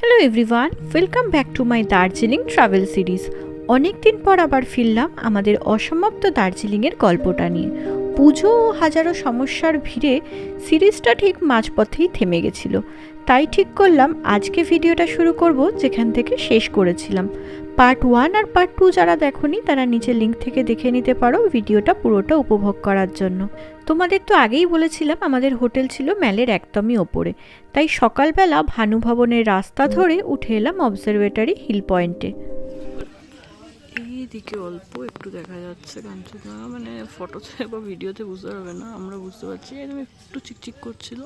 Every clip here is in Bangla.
Hello everyone welcome back to my Darjeeling travel series অনেক দিন পর আবার ফিরলাম আমাদের অসমাপ্ত দার্জিলিংয়ের গল্পটা নিয়ে। পুজো ও হাজারো সমস্যার ভিড়ে সিরিজটা ঠিক মাঝপথেই থেমে গেছিল। তাই ঠিক করলাম, আজকে ভিডিওটা শুরু করব যেখান থেকে শেষ করেছিলাম। পার্ট ওয়ান আর পার্ট টু যারা দেখোনি, তারা নিচে লিঙ্ক থেকে দেখে নিতে পারো ভিডিওটা পুরোটা উপভোগ করার জন্য। তোমাদের তো আগেই বলেছিলাম, আমাদের হোটেল ছিল ম্যালের একদমই ওপরে। তাই সকালবেলা ভানুভবনের রাস্তা ধরে উঠে এলাম অবজারভেটরি হিল পয়েন্টে। এইদিকে অল্প একটু দেখা যাচ্ছে কাঞ্চনজঙ্ঘা মানে ফটোতে বা ভিডিওতে বুঝতে পারবে না, আমরা বুঝতে পারছি। একদম একটু চিকচিক করছিল।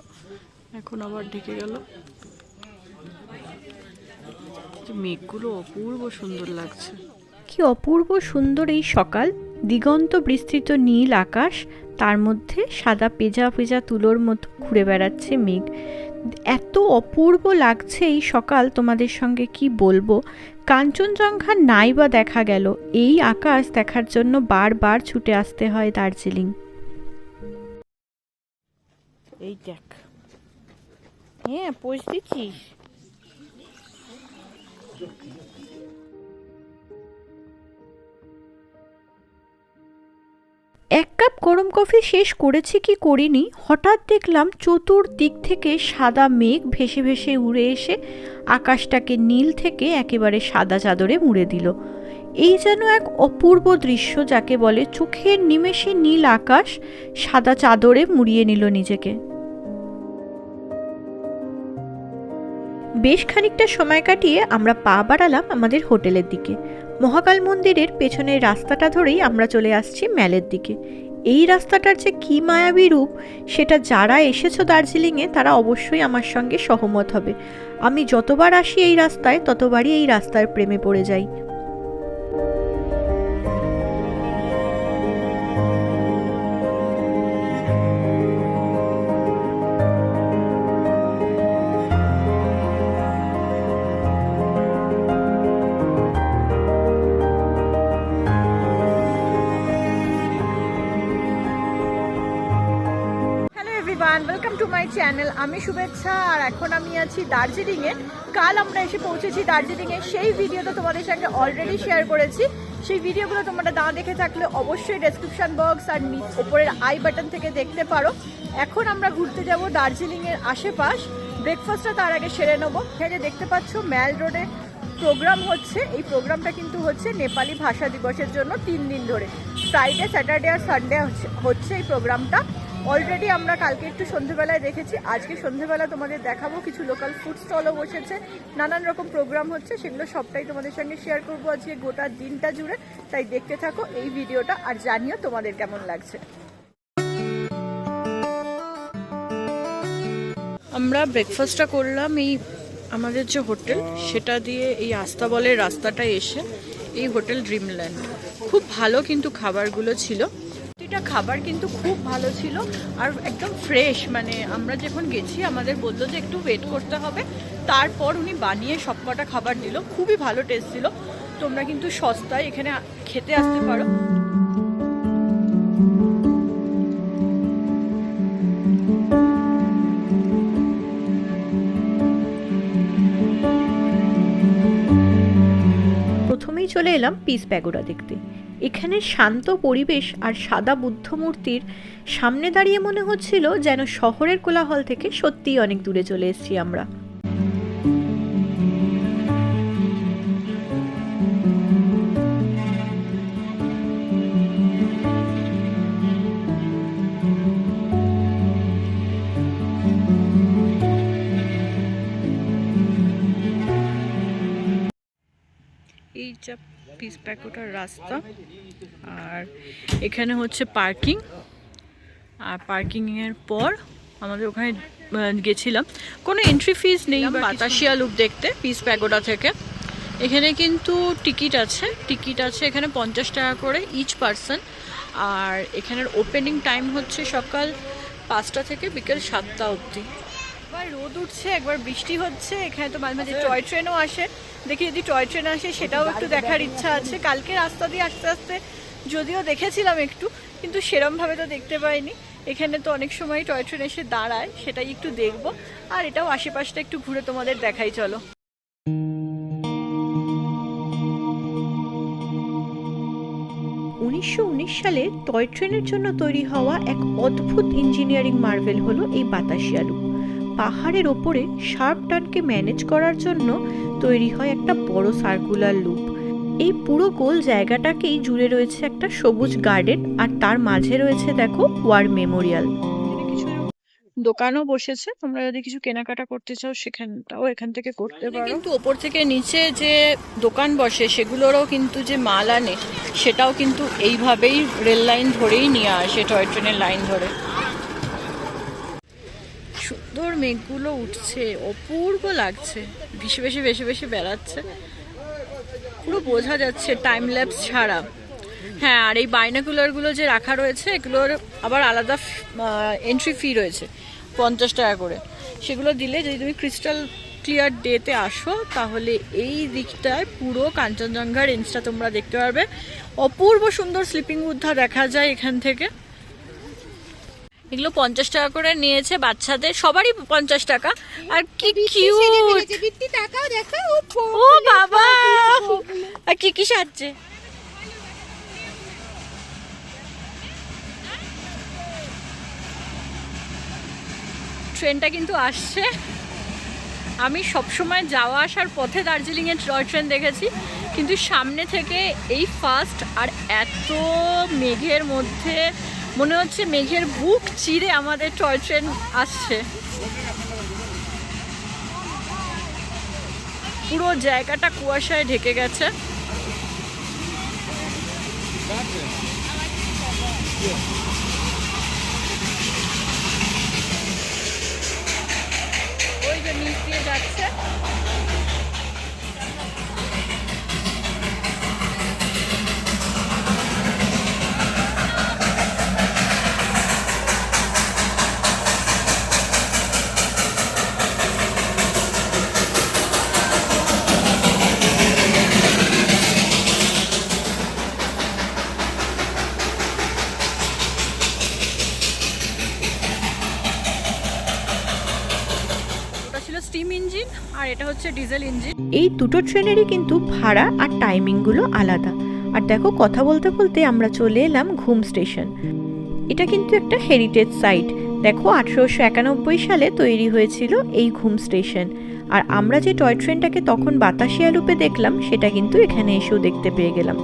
এখন আবার ঢেকে গেল। মেঘগুলো অপূর্ব সুন্দর লাগছে। কি অপূর্ব সুন্দর এই সকাল। দিগন্ত বিস্তৃত নীল আকাশ তার মধ্যে সাদা পেজা পেজা তুলোর মতো ঘুরে বেড়াচ্ছে মেঘ। এত অপূর্ব লাগছে এই সকাল তোমাদের সঙ্গে কি বলব? কাঞ্চনজঙ্ঘা নাই বা দেখা গেল এই আকাশ দেখার জন্য বারবার ছুটে আসতে হয় দার্জিলিং। এই দেখ হ্যাঁ পোষ দিচ্ছিস এক কাপ গরম কফি শেষ করেছি কি করিনি, হঠাৎ দেখলাম চতুর্দিক থেকে সাদা মেঘ ভেসে ভেসে উড়ে এসে আকাশটাকে নীল থেকে একেবারে সাদা চাদরে মুড়ে দিল। এই যেন এক অপূর্ব দৃশ্য যাকে বলে চোখের নিমেষে নীল আকাশ সাদা চাদরে মুড়িয়ে নিল নিজেকে। বেশ খানিকটা সময় কাটিয়ে আমরা পা বাড়ালাম আমাদের হোটেলের দিকে। মহাকাল মন্দিরের পেছনের রাস্তাটা ধরেই আমরা চলে আসছি ম্যালের দিকে। এই রাস্তাটার যে কী মায়াবী রূপ, সেটা যারা এসেছ দার্জিলিংয়ে, তারা অবশ্যই আমার সঙ্গে সহমত হবে। আমি যতবার আসি এই রাস্তায়, ততবারই এই রাস্তার প্রেমে পড়ে যাই। চ্যানেল আমি শুভেচ্ছা, আর এখন আমি আছি দার্জিলিংয়ে। কাল আমরা এসে পৌঁছেছি দার্জিলিংয়ে। সেই ভিডিওটা তোমাদের সঙ্গে অলরেডি শেয়ার করেছি। সেই ভিডিওগুলো তোমরা না দেখে থাকলে অবশ্যই ডেসক্রিপশন বক্স আর ওপরের আই বাটন থেকে দেখতে পারো। এখন আমরা ঘুরতে যাব দার্জিলিংয়ের আশেপাশ। ব্রেকফাস্টটা তার আগে সেরে নেব। এখানে দেখতে পাচ্ছ ম্যাল রোডে প্রোগ্রাম হচ্ছে। এই প্রোগ্রামটা কিন্তু হচ্ছে নেপালি ভাষা দিবসের জন্য তিন দিন ধরে। ফ্রাইডে স্যাটারডে আর সানডে হচ্ছে এই প্রোগ্রামটা অলরেডি আমরা কালকে একটু সন্ধেবেলায় দেখেছি। আজকে সন্ধেবেলা তোমাদের দেখাবো, কিছু লোকাল ফুড স্টলও বসেছে। নানান রকম প্রোগ্রাম হচ্ছে, সেগুলো সবটাই তোমাদের সঙ্গে শেয়ার করব আজকে গোটা দিনটা জুড়ে। তাই দেখতে থাকো এই ভিডিওটা আর জানিও তোমাদের কেমন লাগছে। আমরা ব্রেকফাস্টটা করলাম এই আমাদের যে হোটেল, সেটা দিয়ে এই আস্তাবলের রাস্তাটা এসে এই হোটেল ড্রিমল্যান্ড খুব ভালো কিন্তু খাবারগুলো ছিল। প্রতিটা খাবার কিন্তু খুব ভালো ছিল আর একদম ফ্রেশ মানে আমরা যখন গেছি আমাদের বলল যে একটু ওয়েট করতে হবে। তারপর উনি বানিয়ে সব কটা খাবার দিল খুবই ভালো টেস্ট ছিল। তোমরা কিন্তু সস্তায় এখানে খেতে আসতে পারো। চলে এলাম পিস প্যাগোডা দেখতে। এখানে শান্ত পরিবেশ আর সাদা বুদ্ধ মূর্তির সামনে দাঁড়িয়ে মনে হচ্ছিল যেন শহরের কোলাহল থেকে সত্যিই অনেক দূরে চলে এসেছি আমরা। প্যাকোটার রাস্তা। আর এখানে হচ্ছে পার্কিং। আর পার্কিংয়ের পর আমাদের ওখানে গেছিলাম। কোনো এন্ট্রি ফিস নেই বাতাসিয়া লুক দেখতে পিস প্যাগোডা থেকে। এখানে কিন্তু টিকিট আছে। টিকিট আছে এখানে পঞ্চাশ টাকা করে ইচ পার্সন আর এখানের ওপেনিং টাইম হচ্ছে সকাল পাঁচটা থেকে বিকেল সাতটা অবধি। একবার রোদ উঠছে একবার বৃষ্টি হচ্ছে এখানে তো মাঝে মাঝে টয় ট্রেনও আসে। দেখি যদি টয় ট্রেন আসে সেটাও একটু দেখার ইচ্ছা আছে। কালকে রাস্তা দিয়ে আস্তে আস্তে যদিও দেখেছিলাম একটু কিন্তু সেরমভাবে তো দেখতে পাইনি। এখানে তো অনেক সময় টয় ট্রেন এসে দাঁড়ায় সেটাই একটু দেখব। আর এটাও আশেপাশটা একটু ঘুরে তোমাদের দেখাই চলো। উনিশশো উনিশ সালে টয় ট্রেনের জন্য তৈরি হওয়া এক অদ্ভুত ইঞ্জিনিয়ারিং মার্ভেল হলো এই বাতাসিয়ালু। পাহাড়ের ওপরে শার্প টার্নকে ম্যানেজ করার জন্য তৈরি হয় একটা বড় সার্কুলার লুপ। এই পুরো গোল জায়গাটাকেই জুড়ে রয়েছে একটা সবুজ গার্ডেন আর তার মাঝে রয়েছে দেখো ওয়ার মেমোরিয়াল। এখানে কিছু দোকানও বসেছে তোমরা যদি কিছু কেনাকাটা করতে চাও সেখানটাও এখান থেকে করতে পারো। কিন্তু ওপর থেকে নিচে যে দোকান বসে সেগুলোরও কিন্তু যে মাল আনে সেটাও কিন্তু এইভাবেই রেল লাইন ধরেই নিয়ে আসে টয় ট্রেনের লাইন ধরে। সুন্দর মেঘগুলো উঠছে, অপূর্ব লাগছে। বেশি বেশি বেশি বেশি বেড়াচ্ছে। পুরো বোঝা যাচ্ছে টাইম ল্যাপস ছাড়া। হ্যাঁ আর এই বাইনাকুলারগুলো যে রাখা রয়েছে, এগুলোর আবার আলাদা এন্ট্রি ফি রয়েছে, পঞ্চাশ টাকা করে। সেগুলো দিলে যদি তুমি ক্রিস্টাল ক্লিয়ার ডেতে আসো, তাহলে এই দিকটায় পুরো কাঞ্চনজঙ্ঘা রেঞ্জটা তোমরা দেখতে পারবে। অপূর্ব সুন্দর স্লিপিং উদ্ধা দেখা যায় এখান থেকে। এগুলো পঞ্চাশ টাকা করে নিয়েছে বাচ্চাদের সবারই পঞ্চাশ টাকা। আর কি কিউট ও বাবা! আর কি কি সাজছে? ট্রেনটা কিন্তু আসছে। আমি সবসময় যাওয়া আসার পথে দার্জিলিংয়ের টয় ট্রেন দেখেছি কিন্তু সামনে থেকে এই ফার্স্ট আর এত মেঘের মধ্যে মনে হচ্ছে মেঘের বুক চিরে আমাদের টয় ট্রেন আসছে। পুরো জায়গাটা কুয়াশায় ঢেকে গেছে ওই যে নিচ দিয়ে যাচ্ছে ওটা ছিল স্টিম ইঞ্জিন আর এটা হচ্ছে ডিজেল ইঞ্জিন। এই দুটো ট্রেনেরই কিন্তু ভাড়া আর টাইমিংগুলো আলাদা। আর দেখো, কথা বলতে বলতে আমরা চলে এলাম ঘুম স্টেশন। এটা কিন্তু একটা হেরিটেজ সাইট দেখো, আঠেরোশো একানব্বই সালে তৈরি হয়েছিল এই ঘুম স্টেশন। আর আমরা যে টয় ট্রেনটাকে তখন বাতাসিয়া লুপে দেখলাম, সেটা কিন্তু এখানে এসেও দেখতে পেয়ে গেলাম।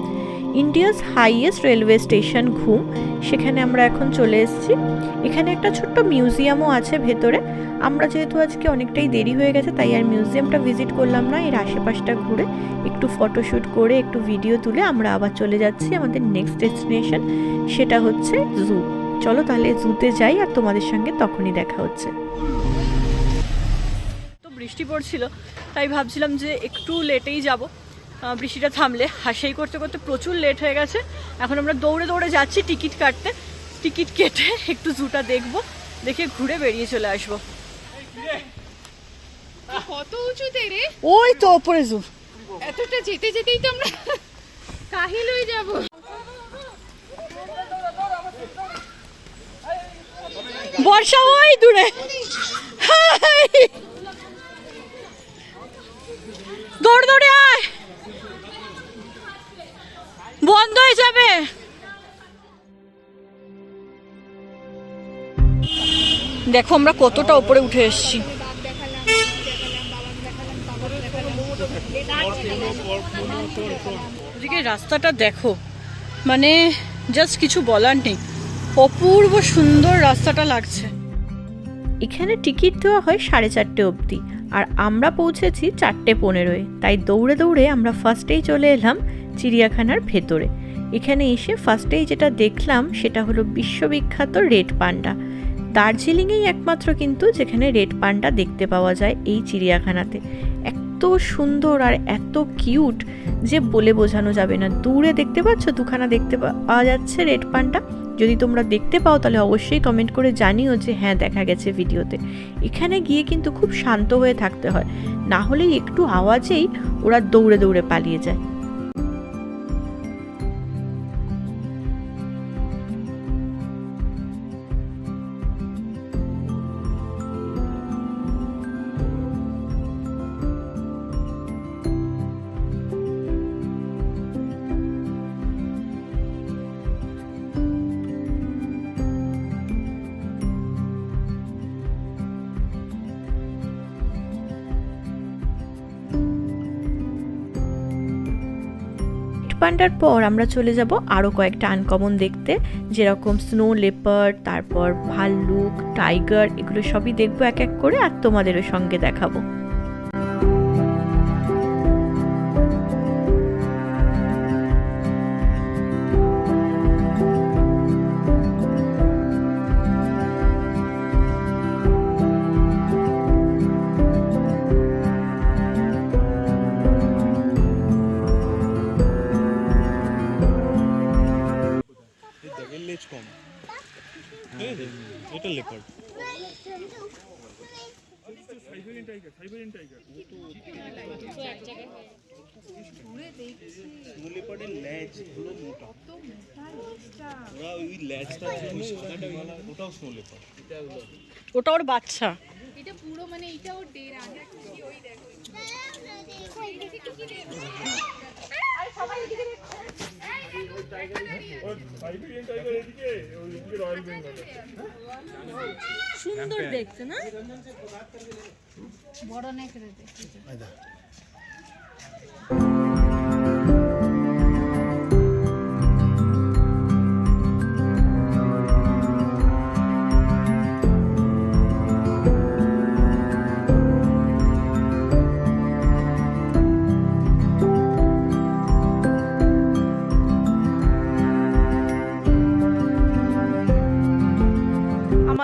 ইন্ডিয়াস হাইয়েস্ট রেলওয়ে স্টেশন ঘুম সেখানে আমরা এখন চলে এসেছি। এখানে একটা ছোট্ট মিউজিয়ামও আছে ভেতরে। আমরা যেহেতু আজকে অনেকটাই দেরি হয়ে গেছে, তাই আর মিউজিয়ামটা ভিজিট করলাম না। এর আশেপাশটা ঘুরে একটু ফটোশ্যুট করে, একটু ভিডিও তুলে আমরা আবার চলে যাচ্ছি আমাদের নেক্সট ডেস্টিনেশন সেটা হচ্ছে জু চলো তাহলে জুতে যাই আর তোমাদের সঙ্গে তখনই দেখা হচ্ছে। তো বৃষ্টি পড়ছিল, তাই ভাবছিলাম যে একটু লেটেই যাব। বৃষ্টিটা থামলে। আর সেই করতে করতে প্রচুর লেট হয়ে গেছে। এখন আমরা দৌড়ে দৌড়ে যাচ্ছি টিকিট কাটতে। টিকিট কেটে একটু জুটা দেখব দেখে ঘুরে বেরিয়ে চলে আসব। কত উঁচুতে রে? ওই তো ওপরে জু এতটা যেতে যেতেই তো আমরা কাহিল হয়ে যাব। বর্ষা ওই দূরে! দৌড় দৌড়ে আয়। বন্ধ হয়ে যাবে। দেখো আমরা কতটা উপরে উঠে এসেছি। রাস্তাটা দেখো। মানে জাস্ট কিছু বলার নেই। অপূর্ব সুন্দর রাস্তাটা লাগছে। এখানে টিকিট দেওয়া হয় সাড়ে চারটে অবধি, আর আমরা পৌঁছেছি চারটে পনেরোয়। তাই দৌড়ে দৌড়ে আমরা ফার্স্টেই চলে এলাম চিড়িয়াখানার ভেতরে। এখানে এসে ফার্স্টেই যেটা দেখলাম সেটা হলো বিশ্ববিখ্যাত রেড পান্ডা। দার্জিলিংয়েই একমাত্র কিন্তু যেখানে রেড পান্ডা দেখতে পাওয়া যায় এই চিড়িয়াখানাতে। এত সুন্দর আর এত কিউট যে বলে বোঝানো যাবে না। দূরে দেখতে পাচ্ছ? দুখানা দেখতে পাওয়া যাচ্ছে রেড পান্ডা। যদি তোমরা দেখতে পাও তাহলে অবশ্যই কমেন্ট করে জানিও যে হ্যাঁ দেখা গেছে ভিডিওতে। এখানে গিয়ে কিন্তু খুব শান্ত হয়ে থাকতে হয়। না হলেই একটু আওয়াজেই ওরা দৌড়ে দৌড়ে পালিয়ে যায়। পান্ডার পর আমরা চলে যাব আরও কয়েকটা আনকমন দেখতে, যেরকম স্নো লেপার তারপর ভাল্লুক টাইগার এগুলো সবই দেখব এক এক করে, আর তোমাদেরও সঙ্গে দেখাবো। কম। হ্যাঁ এটা লেপার্ড লেপার্ডের মোটা। ওরা ওই ওই সাদাটা ওটাও স্নো লেপার্ড ওটা ওর বাচ্চা। এটা পুরো মানে এটা ওর ডের আগে কি ওই দেখো। এইদিকে কি কি দেখো? সুন্দর দেখতে না? বড় নেকড়ে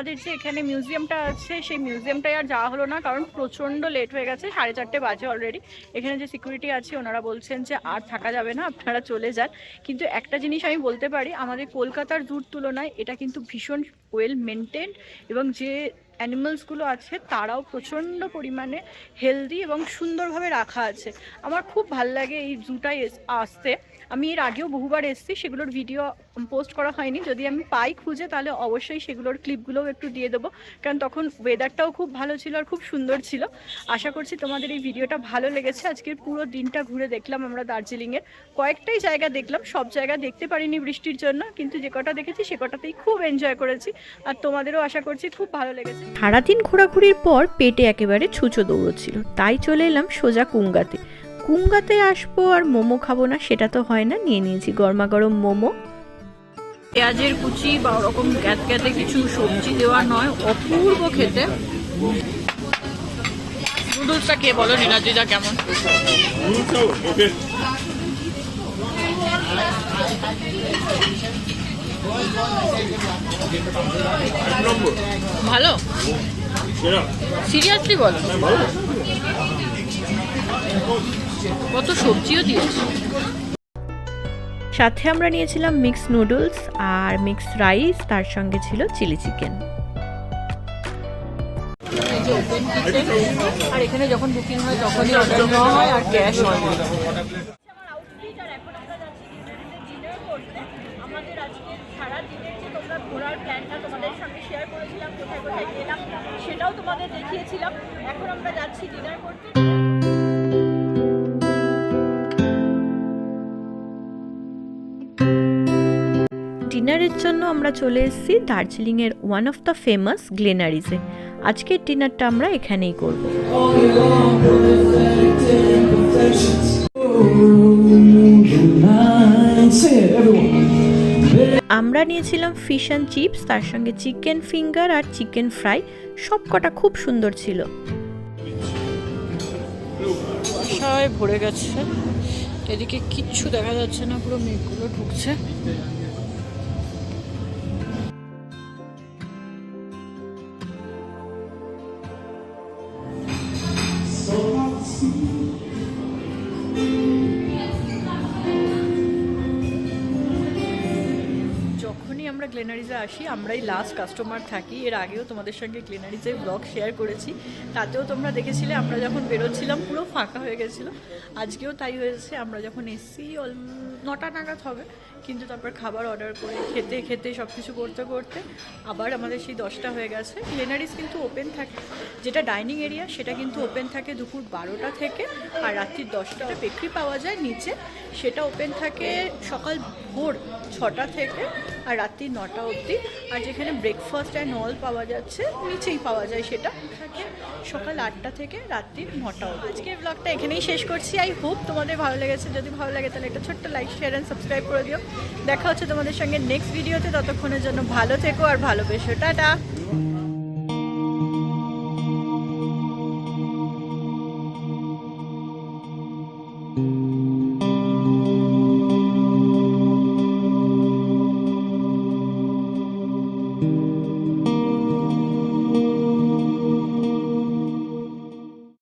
আমাদের যে এখানে মিউজিয়ামটা আছে, সেই মিউজিয়ামটায় আর যাওয়া হলো না, কারণ প্রচণ্ড লেট হয়ে গেছে, সাড়ে চারটে বাজে অলরেডি এখানে যে সিকিউরিটি আছে, ওনারা বলছেন যে আর থাকা যাবে না, আপনারা চলে যান। কিন্তু একটা জিনিস আমি বলতে পারি, আমাদের কলকাতার জুর তুলনায় এটা কিন্তু ভীষণ ওয়েল মেনটেন এবং যে অ্যানিমালসগুলো আছে, তারাও প্রচণ্ড পরিমাণে হেলদি এবং সুন্দরভাবে রাখা আছে। আমার খুব ভালো লাগে এই জুটায় আসতে। আমি এর আগেও বহুবার এসেছি, সেগুলোর ভিডিও পোস্ট করা হয়নি। যদি আমি পাই খুঁজে, তাহলে অবশ্যই সেগুলোর ক্লিপগুলোও একটু দিয়ে দেবো। কারণ তখন ওয়েদারটাও খুব ভালো ছিল আর খুব সুন্দর ছিল। আশা করছি তোমাদের এই ভিডিওটা ভালো লেগেছে। আজকের পুরো দিনটা ঘুরে দেখলাম আমরা দার্জিলিংয়ের। কয়েকটাই জায়গা দেখলাম, সব জায়গা দেখতে পারিনি বৃষ্টির জন্য, কিন্তু যে কটা দেখেছি, সে কটাতেই খুব এনজয় করেছি। আর তোমাদেরও আশা করছি খুব ভালো লেগেছে। সারাদিন ঘোরাঘুরির পর পেটে একেবারে ছুঁচো দৌড়চ্ছিল। তাই চলে এলাম সোজা কুঙ্গাতে। কুঙ্গাতে আসব আর মোমো খাব না, সেটা তো হয় না। নিয়ে নিয়েছি গরমা গরম মোমো। পেঁয়াজের কুচি বা ওরকম গ্যাত কিছু সবজি দেওয়া নয়, অপূর্ব খেতে। নুডলসটা কে বলো নীলাজিদা কেমন? ভালো? সিরিয়াসলি বলো। কত সবজিও দিয়েছে। সাথে আমরা নিয়েছিলাম মিক্স নুডলস আর মিক্স রাইস তার সঙ্গে ছিল চিলি চিকেন আর এখানে যখন বুকিং হয় তখনই অর্ডার নেওয়া হয় আর ক্যাশ হয়। আমার আউটফিট আর এখন আমরা যাচ্ছি ডিনার করতে আমাদের আজকে সারা দিনের যে তোমরা ঘোরার প্ল্যানটা তোমাদের সঙ্গে শেয়ার করেছিলাম কোথায় কোথায় গেলাম সেটাও তোমাদের দেখিয়েছিলাম। এখন আমরা যাচ্ছি ডিনার করতে। ডিনারের জন্য আমরা চলে এসেছি দার্জিলিংয়ের ওয়ান অফ দ্য ফেমাস গ্লেনারিজে আজকের ডিনারটা আমরা এখানেই করব। আমরা নিয়েছিলাম ফিশ অ্যান্ড চিপস তার সঙ্গে চিকেন ফিঙ্গার আর চিকেন ফ্রাই সব কটা খুব সুন্দর ছিল। ভরে গেছে। এদিকে কিচ্ছু দেখা যাচ্ছে না, পুরো মেঘগুলো ঢুকছে। আসি, আমরাই লাস্ট কাস্টমার থাকি। এর আগেও তোমাদের সঙ্গে ক্লিনারিতে ব্লগ শেয়ার করেছি। তাতেও তোমরা দেখেছিলে, আমরা যখন বেরোচ্ছিলাম, পুরো ফাঁকা হয়ে গেছিল। আজকেও তাই হয়েছে, আমরা যখন এসছি নটা নাগাদ হবে। কিন্তু তারপর খাবার অর্ডার করে খেতে খেতে সব কিছু করতে করতে আবার আমাদের সেই দশটা হয়ে গেছে। গ্লেনারিজ কিন্তু ওপেন থাকে, যেটা ডাইনিং এরিয়া সেটা কিন্তু ওপেন থাকে দুপুর বারোটা থেকে আর রাত্রি দশটা বেকরি পাওয়া যায় নিচে। সেটা ওপেন থাকে সকাল ভোর ছটা থেকে আর রাত্রি নটা অবধি। আর যেখানে ব্রেকফাস্ট অ্যান্ড অল পাওয়া যাচ্ছে, নিচেই পাওয়া যায় সেটা। থাকে সকাল আটটা থেকে রাত্রি নটা অবধি। আজকের ব্লগটা এখানেই শেষ করছি। আই হোপ তোমাদের ভালো লেগেছে। যদি ভালো লাগে তাহলে একটা ছোট্ট লাইক শেয়ার অ্যান্ড সাবস্ক্রাইব করে দিও। দেখা হচ্ছে তোমাদের সঙ্গে নেক্সট ভিডিওতে ততক্ষণের জন্য ভালো থেকো আর ভালোবেসো। টাটা!